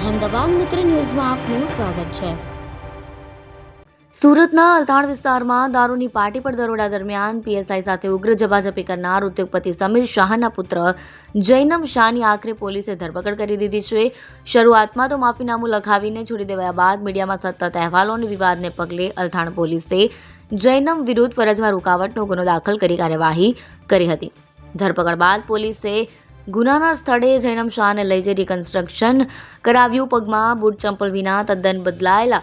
અહેમદાબાદ મિત્ર ન્યૂઝમાં આપનું સ્વાગત છે. સુરતના અલથાણ વિસ્તારમાં દારૂની પાર્ટી પર દરોડા દરમિયાન પીએસઆઈ સાથે ઉગ્ર જબાજપી કરનાર ઉદ્યોગપતિ સમીર શાહના પુત્ર જૈનમ શાહની આખરે પોલીસે ધરપકડ કરી દીધી છે. શરૂઆતમાં તો માફીનામું લખાવીને છોડી દેવાયા બાદ મીડિયામાં સતત અહેવાલો અને વિવાદને પગલે અલથાણ પોલીસે જૈનમ વિરુદ્ધ ફરજમાં રૂકાવટનો ગુનો દાખલ કરી કાર્યવાહી કરી હતી. ધરપકડ બાદ પોલીસે ગુનાના સ્થળે જૈનમ શાહને લઈ જઈ રિકન્સ્ટ્રક્શન કરાવ્યું. પગમાં બૂટ ચંપલ વિના તદ્દન બદલાયેલા.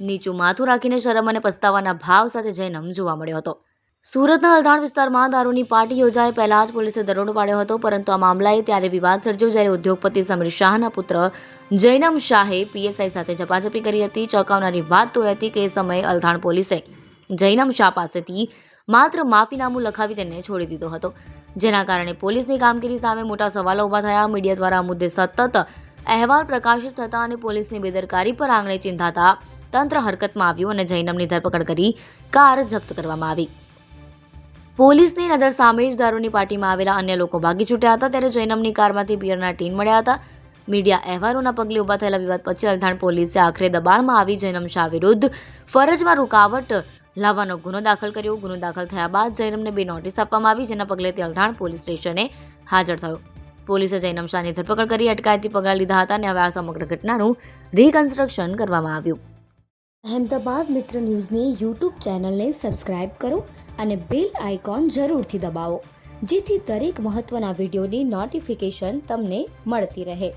નીચું માથું રાખીને શરમ અને પસ્તાવાના ભાવ સાથે જૈનમ જોવા મળ્યો હતો. સુરતના અલથાણ વિસ્તારમાં દારૂની પાર્ટી યોજાય પહેલાં જ પોલીસે દરોડો પાડ્યો હતો, પરંતુ આ મામલાએ ત્યારે વિવાદ સર્જ્યો જ્યારે ઉદ્યોગપતિ સમીર શાહના પુત્ર જૈનમ શાહે પીએસઆઈ સાથે ઝપાઝપી કરી હતી. ચોંકાવનારી વાત તો હતી કે એ સમયે અલથાણ પોલીસે જૈનમ શાહ પાસેથી માત્ર માફીનામું લખાવી તેને છોડી દીધો હતો. જેના કારણે પોલીસની કામગીરી સામે મોટા સવાલો ઊભા થયા. મીડિયા દ્વારા આ મુદ્દે સતત અહેવાલ પ્રકાશિત થતા અને પોલીસની બેદરકારી પર આંગણે ચિંતાતા તંત્ર હરકતમાં આવ્યું અને જૈનમની ધરપકડ કરી કાર જપ્ત કરવામાં આવી. પોલીસની નજર સામે જ દારૂની પાર્ટીમાં આવેલા અન્ય લોકો ભાગી છૂટ્યા હતા. ત્યારે જૈનમની કારમાંથી પિયરના ટીન મળ્યા હતા. મીડિયા અહેવાલોના પગલે ઊભા થયેલા વિવાદ પછી અલથાણ પોલીસે આખરે દબાણમાં આવી જૈનમ શાહ વિરુદ્ધ ફરજમાં રૂકાવટ લાવવાનો ગુનો દાખલ કર્યો. ગુનો દાખલ થયા બાદ જૈનમને બે નોટિસ આપવામાં આવી, જેના પગલે તે અલથાણ પોલીસ સ્ટેશને હાજર થયો. પોલીસે જૈનમ શાહની ધરપકડ કરી, અટકાયતી પગલાં લીધા હતા અને હવે આ સમગ્ર ઘટનાનું રિકન્સ્ટ્રક્શન કરવામાં આવ્યું. અહેમદાબાદ મિત્ર ન્યૂઝની યુટ્યુબ ચેનલને સબસ્ક્રાઇબ કરો અને બેલ આઇકોન જરૂરથી દબાવો, જેથી દરેક મહત્ત્વના વિડીયોની નોટિફિકેશન તમને મળતી રહે.